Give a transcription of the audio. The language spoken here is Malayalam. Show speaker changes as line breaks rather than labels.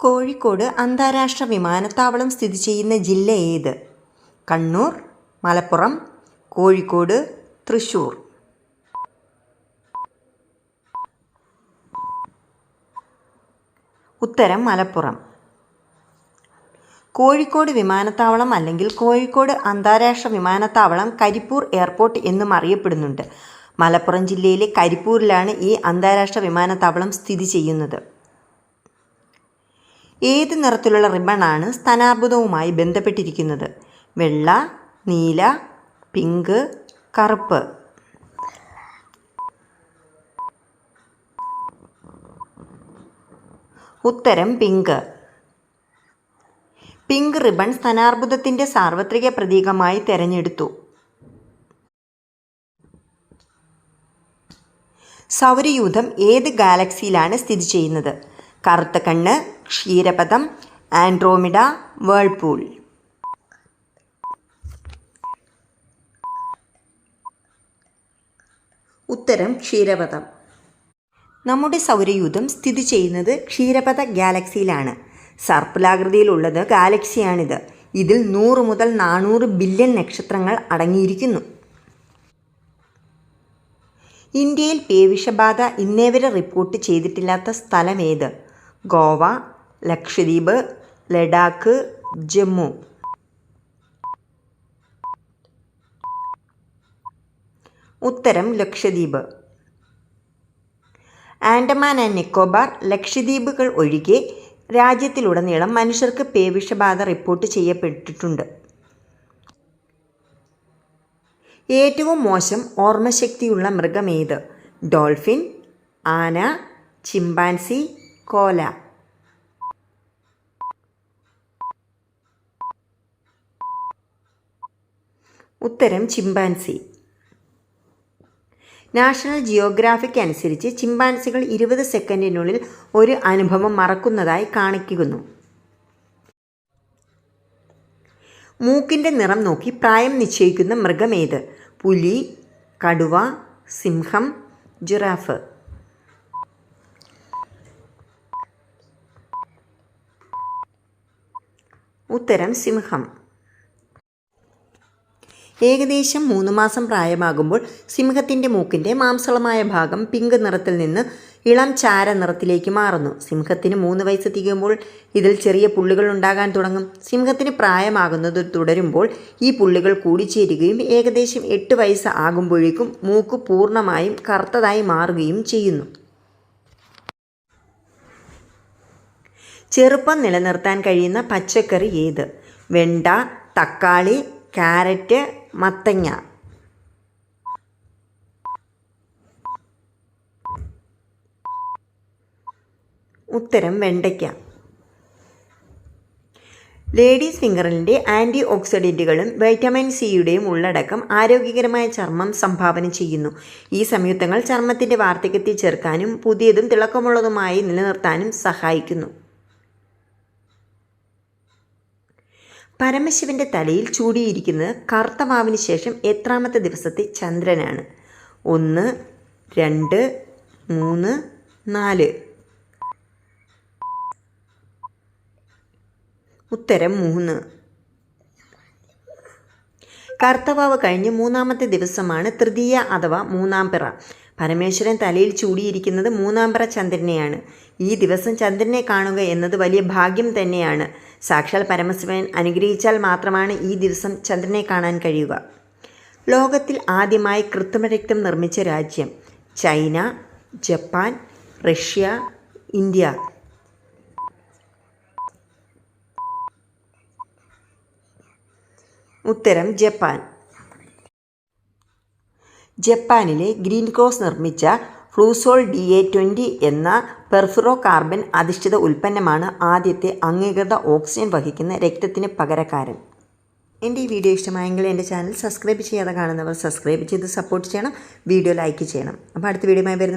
കോഴിക്കോട് അന്താരാഷ്ട്ര വിമാനത്താവളം സ്ഥിതി ചെയ്യുന്ന ജില്ല ഏത്? കണ്ണൂർ മലപ്പുറം കോഴിക്കോട് തൃശൂർ ഉത്തരം മലപ്പുറം. കോഴിക്കോട് വിമാനത്താവളം അല്ലെങ്കിൽ കോഴിക്കോട് അന്താരാഷ്ട്ര വിമാനത്താവളം കരിപ്പൂർ എയർപോർട്ട് എന്നും അറിയപ്പെടുന്നുണ്ട്. മലപ്പുറം ജില്ലയിലെ കരിപ്പൂരിലാണ് ഈ അന്താരാഷ്ട്ര വിമാനത്താവളം സ്ഥിതി ചെയ്യുന്നത്. ഏത് നിറത്തിലുള്ള റിബണാണ് സ്ഥാനാർബുദവുമായി ബന്ധപ്പെട്ടിരിക്കുന്നത്? വെള്ള നീല പിങ്ക് കറുപ്പ്. ഉത്തരം പിങ്ക്. പിങ്ക് റിബൺ സ്ഥാനാർബുദത്തിന്റെ സാർവത്രിക പ്രതീകമായി തെരഞ്ഞെടുത്തു. സൗരയൂഥം ഏത് ഗാലക്സിയിലാണ് സ്ഥിതി ചെയ്യുന്നത്? കറുത്ത കണ്ണ് ക്ഷീരപഥം ആൻഡ്രോമിഡ വേൾപൂൾ. ഉത്തരം ക്ഷീരപഥം നമ്മുടെ സൗരയൂഥം സ്ഥിതി ചെയ്യുന്നത് ക്ഷീരപഥ ഗാലക്സിയിലാണ്. സർപ്പിലാകൃതിയിലുള്ളത് ഗാലക്സിയാണിത്. ഇതിൽ നൂറ് മുതൽ നാനൂറ് ബില്യൺ നക്ഷത്രങ്ങൾ അടങ്ങിയിരിക്കുന്നു. ഇന്ത്യയിൽ പേവിഷബാധ ഇന്നേവരെ റിപ്പോർട്ട് ചെയ്തിട്ടില്ലാത്ത സ്ഥലം ഏത്? ഗോവ ലക്ഷദ്വീപ് ലഡാക്ക് ജമ്മു. ഉത്തരം ലക്ഷദ്വീപ്. ആൻഡമാൻ ആൻഡ് നിക്കോബാർ ലക്ഷദ്വീപുകൾ ഒഴികെ രാജ്യത്തിലുടനീളം മനുഷ്യർക്ക് പേവിഷബാധ റിപ്പോർട്ട് ചെയ്യപ്പെട്ടിട്ടുണ്ട്. ഏറ്റവും മോശം ഓർമ്മശക്തിയുള്ള മൃഗമേത് ഡോൾഫിൻ ആന ചിമ്പാൻസി കോല. ഉത്തരം ചിമ്പാൻസി. നാഷണൽ ജിയോഗ്രാഫിക് അനുസരിച്ച് ചിമ്പാൻസികൾ ഇരുപത് സെക്കൻഡിനുള്ളിൽ ഒരു അനുഭവം മറക്കുന്നതായി കാണിക്കുന്നു. മൂക്കിന്റെ നിറം നോക്കി പ്രായം നിശ്ചയിക്കുന്ന മൃഗമേത് പുലി കടുവ സിംഹം ജിറാഫ്. ഉത്തരം സിംഹം. ഏകദേശം മൂന്ന് മാസം പ്രായമാകുമ്പോൾ സിംഹത്തിന്റെ മൂക്കിന്റെ മാംസളമായ ഭാഗം പിങ്ക് നിറത്തിൽ നിന്ന് ഇളം ചാര നിറത്തിലേക്ക് മാറുന്നു. സിംഹത്തിന് മൂന്ന് വയസ്സ് തികയുമ്പോൾ ഇതിൽ ചെറിയ പുള്ളികൾ ഉണ്ടാകാൻ തുടങ്ങും. സിംഹത്തിന് പ്രായമാകുന്നത് തുടരുമ്പോൾ ഈ പുള്ളികൾ കൂടിച്ചേരുകയും ഏകദേശം എട്ട് വയസ്സ് ആകുമ്പോഴേക്കും മൂക്ക് പൂർണമായും കറുത്തതായി മാറുകയും ചെയ്യുന്നു. ചെറുപ്പം നിലനിർത്താൻ കഴിയുന്ന പച്ചക്കറി ഏത്? വെണ്ട തക്കാളി ക്യാരറ്റ് മത്തങ്ങ. ഉത്തരം വെണ്ടയ്ക്ക. ലേഡീസ് ഫിംഗറിന്റെ ആന്റി ഓക്സിഡന്റുകളും വൈറ്റമിൻ സിയുടെയും ഉള്ളടക്കം ആരോഗ്യകരമായ ചർമ്മം സംഭാവന ചെയ്യുന്നു. ഈ സംയുക്തങ്ങൾ ചർമ്മത്തിന്റെ വാർദ്ധക്യത്തെ ചെറുക്കാനും പുതിയതും തിളക്കമുള്ളതുമായി നിലനിർത്താനും സഹായിക്കുന്നു. പരമശിവന്റെ തലയിൽ ചൂടിയിരിക്കുന്നത് കറുത്ത മാവിന് ശേഷം എത്രാമത്തെ ദിവസത്തെ ചന്ദ്രനാണ്. ഒന്ന് രണ്ട് മൂന്ന് നാല്. ഉത്തരം മൂന്ന്. കർത്തവാവ് കഴിഞ്ഞ് മൂന്നാമത്തെ ദിവസമാണ് തൃതീയ അഥവാ മൂന്നാം പിറ. പരമേശ്വരൻ തലയിൽ ചൂടിയിരിക്കുന്നത് മൂന്നാം പിറ ചന്ദ്രനെയാണ്. ഈ ദിവസം ചന്ദ്രനെ കാണുക എന്നത് വലിയ ഭാഗ്യം തന്നെയാണ്. സാക്ഷാൽ പരമശിവൻ അനുഗ്രഹിച്ചാൽ മാത്രമാണ് ഈ ദിവസം ചന്ദ്രനെ കാണാൻ കഴിയുക. ലോകത്തിൽ ആദ്യമായി കൃത്രിമരക്തം നിർമ്മിച്ച രാജ്യം ചൈന ജപ്പാൻ റഷ്യ ഇന്ത്യ. ഉത്തരം ജപ്പാൻ. ജപ്പാനിലെ ഗ്രീൻകോസ് നിർമ്മിച്ച ഫ്ലൂസോൾ ഡി എ ട്വന്റി എന്ന പെർഫുറോ കാർബൺ അധിഷ്ഠിത ഉൽപ്പന്നമാണ് ആദ്യത്തെ അംഗീകൃത ഓക്സിജൻ വഹിക്കുന്ന രക്തത്തിന് പകരക്കാരൻ. എന്റെ ഈ വീഡിയോ ഇഷ്ടമായെങ്കിൽ എന്റെ ചാനൽ സബ്സ്ക്രൈബ് ചെയ്യാതെ കാണുന്നവർ സബ്സ്ക്രൈബ് ചെയ്ത് സപ്പോർട്ട് ചെയ്യണം വീഡിയോ ലൈക്ക് ചെയ്യണം. അപ്പോൾ അടുത്ത വീഡിയോയുമായി വരുന്ന